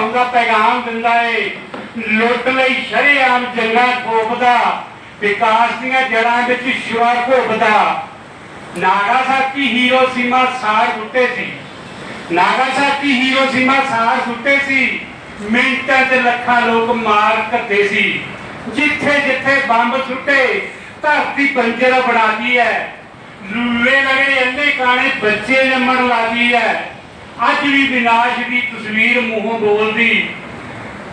ਹੁੰਦਾ ਪੈਗਾਮ ਦਿੰਦਾ ਏ। ਲੁੱਟ ਲਈ ਸ਼ਰੇਆਮ ਜੰਗਾਂ ਠੋਕਦਾ ਵਿਕਾਸ ਦੀਆਂ ਜੜਾਂ ਵਿੱਚ ਸ਼ਿਵਾ ਘੋਪਦਾ। ਨਾਗਾਸਾਕੀ ਹੀਰੋਸ਼ੀਮਾ ਸਾਰ ਸੁੱਟੇ ਸੀ। ਨਾਗਾਸਾਕੀ ਹੀਰੋਸ਼ੀਮਾ ਸਾਰ ਸੁੱਟੇ ਸੀ। ਮਿੰਟਾਂ ਤੇ ਲੱਖਾਂ ਲੋਕ ਮਾਰ ਕੱਟੇ ਸੀ। ਜਿੱਥੇ ਜਿੱਥੇ ਬੰਬ ਸੁੱਟੇ, ਧਰਤੀ ਬੰਜਰ ਬਣਾਦੀ ਹੈ। ਲੂਏ ਲਗੇ ਅੰਨੇ ਕਾਣੇ ਬੱਚੇ ਜੰਮਣ ਲੱਗੀ ਹੈ। ਅੱਜ ਵੀ ਵਿਨਾਸ਼ ਦੀ ਤਸਵੀਰ ਮੂੰਹੋਂ ਬੋਲਦੀ।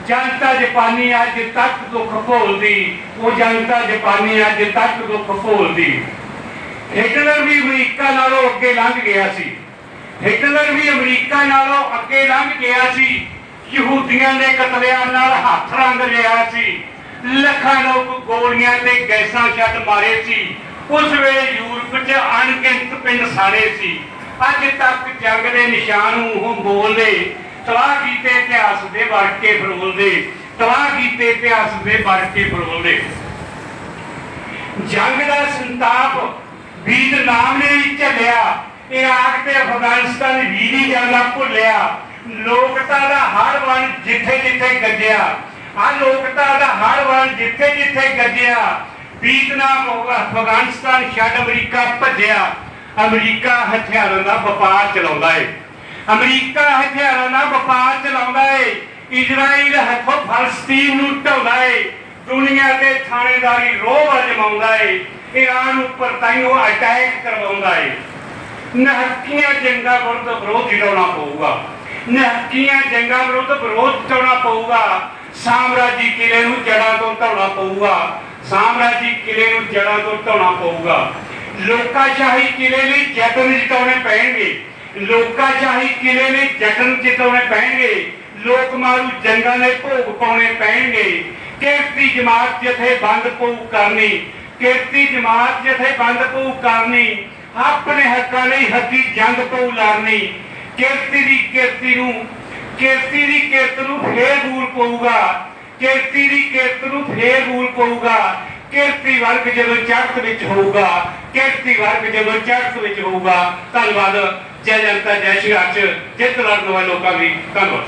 ਜਨਤਾ ਜਾਪਾਨੀ ਅੱਜ ਤੱਕ ਦੁੱਖ ਭੋਲਦੀ। ਉਹ ਜਨਤਾ ਜਾਪਾਨੀ ਅੱਜ ਤੱਕ ਦੁੱਖ ਭੋਲਦੀ। ਹਿਟਲਰ ਵੀ ਅਮਰੀਕਾ ਨਾਲੋਂ ਅੱਗੇ ਲੰਘ ਗਿਆ ਸੀ। ਹਿਟਲਰ ਵੀ ਅਮਰੀਕਾ ਨਾਲੋਂ ਅੱਗੇ ਲੰਘ ਗਿਆ ਸੀ। ਯਹੂਦੀਆਂ ਦੇ ਕਤਲੇਆਮ ਨਾਲ ਹੱਥ ਰੰਗ ਰਿਹਾ ਸੀ। ਲੱਖਾਂ ਲੋਕ ਗੋਲੀਆਂ ਤੇ ਗੈਸਾਂ ਛੱਡ ਮਾਰੇ ਸੀ। ਉਸ ਵੇਲੇ ਯੂਰਪ 'ਚ ਅਣਗਿਣਤ ਪਿੰਡ ਸਾੜੇ ਸੀ। ਅੱਜ ਤੱਕ ਜੰਗ ਦੇ ਨਿਸ਼ਾਨ ਉਹ ਬੋਲਦੇ, ਤਬਾਹ ਕੀਤੇ ਇਤਿਹਾਸ ਦੇ ਵਰਕੇ ਫਰੋਲਦੇ, ਤਬਾਹ ਕੀਤੇ ਇਤਿਹਾਸ ਦੇ ਵਰਕੇ ਫਰੋਲਦੇ। ਜੰਗ ਦਾ ਸੰਤਾਪ ਵੀਤਨਾਮ ਨੇ ਵੀ ਝੱਲਿਆ ਇਰਾਕ ਤੇ ਅਫਗਾਨਿਸਤਾਨ ਵੀ ਨਹੀਂ ਜਾਂਦਾ ਭੁੱਲਿਆ। ਲੋਕਤਾ ਦਾ ਹਰ ਵਣ ਜਿੱਥੇ ਜਿੱਥੇ ਗੱਜਿਆ, ਆ ਲੋਕਤਾ ਦਾ ਹਰ ਵਣ ਜਿੱਥੇ ਜਿੱਥੇ ਗੱਜਿਆ। ਵੀਤਨਾਮ ਅਫਗਾਨਿਸਤਾਨ ਛੱਡ ਅਮਰੀਕਾ ਭੱਜਿਆ। ਅਮਰੀਕਾ ਹਥਿਆਰਾਂ ਦਾ ਵਪਾਰ ਚਲਾਉਂਦਾ ਏ। ਅਮਰੀਕਾ ਹਥਿਆਰਾਂ ਦਾ ਵਪਾਰ ਚਲਾਉਂਦਾ ਏ। ਇਜ਼ਰਾਈਲ ਹੱਥੋਂ ਫਲਸਤੀਨ ਨੂੰ ਢਾਉਂਦਾ ਏ। ਦੁਨੀਆ ਤੇ ਥਾਣੇਦਾਰੀ ਰੋਹ ਅਜਮਾਉਂਦਾ ਏ। ਈਰਾਨ ਉੱਪਰ ਤਾਈਓ ਅਟੈਕ ਕਰਵਾਉਂਦਾ ਏ। ਨਹਕੀਆਂ ਜੰਗਾਂ ਵਿਰੁੱਧ ਵਿਰੋਧ ਜਿਤਾਉਣਾ ਪਊਗਾ। ਨਹਕੀਆਂ ਜੰਗਾਂ ਵਿਰੁੱਧ ਵਿਰੋਧ ਜਿਤਾਉਣਾ ਪਊਗਾ। ਸਾਮਰਾਜੀ ਕਿਲੇ ਨੂੰ ਜੜਾਂ ਤੋਂ ਢਾਉਣਾ ਪਊਗਾ। ਸਾਮਰਾਜੀ ਕਿਲੇ ਨੂੰ ਜੜਾਂ ਤੋਂ ਢਾਉਣਾ ਪਊਗਾ। ਲੋਕਾਸ਼ਾਹੀ ਕਿਲੇ ਲਈ ਜਤਨ ਜਿਤਾਉਣੇ ਪੈਣਗੇ ਲੋਕਾਸ਼ਾਹੀ ਕਿਲੇ ਲਈ ਜਤਨ ਜਿਤਾਉਣੇ ਪੈਣਗੇ ਲੋਕ ਮਾਰੂ ਜੰਗਾਂ ਦੇ ਭੋਗ ਪਾਉਣੇ ਪੈਣਗੇ ਕਿਰਤੀ ਜਮਾਤ ਜਿੱਥੇ ਬੰਦ ਪਊ ਕਰਨੀ ਕਿਰਤੀ ਜਮਾਤ ਜਿੱਥੇ ਬੰਦ ਪਊ ਕਰਨੀ ਆਪਣੇ ਹੱਕਾਂ ਲਈ ਹੱਕੀ ਜੰਗ ਪਊ ਲੜਨੀ ਕਿਰਤੀ ਦੀ ਕਿਰਤੀ ਨੂੰ ਕਿਰਤੀ ਦੀ ਕਿਰਤ ਨੂੰ ਫੇਰ ਗੂਲ ਪਊਗਾ ਕਿਰਤੀ ਦੀ ਕਿਰਤ ਨੂੰ ਫੇਰ ਗੂਲ ਪਊਗਾ ਕਿਰਤੀ ਵਰਗ ਜਦੋਂ ਚੜ੍ਹਤ ਵਿੱਚ ਹੋਊਗਾ, ਕਿਰਤੀ ਵਰਗ ਜਦੋਂ ਚੜਤ ਵਿੱਚ ਹੋਊਗਾ, ਧੰਨਵਾਦ। ਜੈ ਜਨਤਾ, ਜੈ ਸ਼੍ਰੀ ਅਰਸ਼ ਜਿੱਤ ਲੜਨ ਵਾਲੇ ਲੋਕਾਂ ਦੀ ਧੰਨਵਾਦ।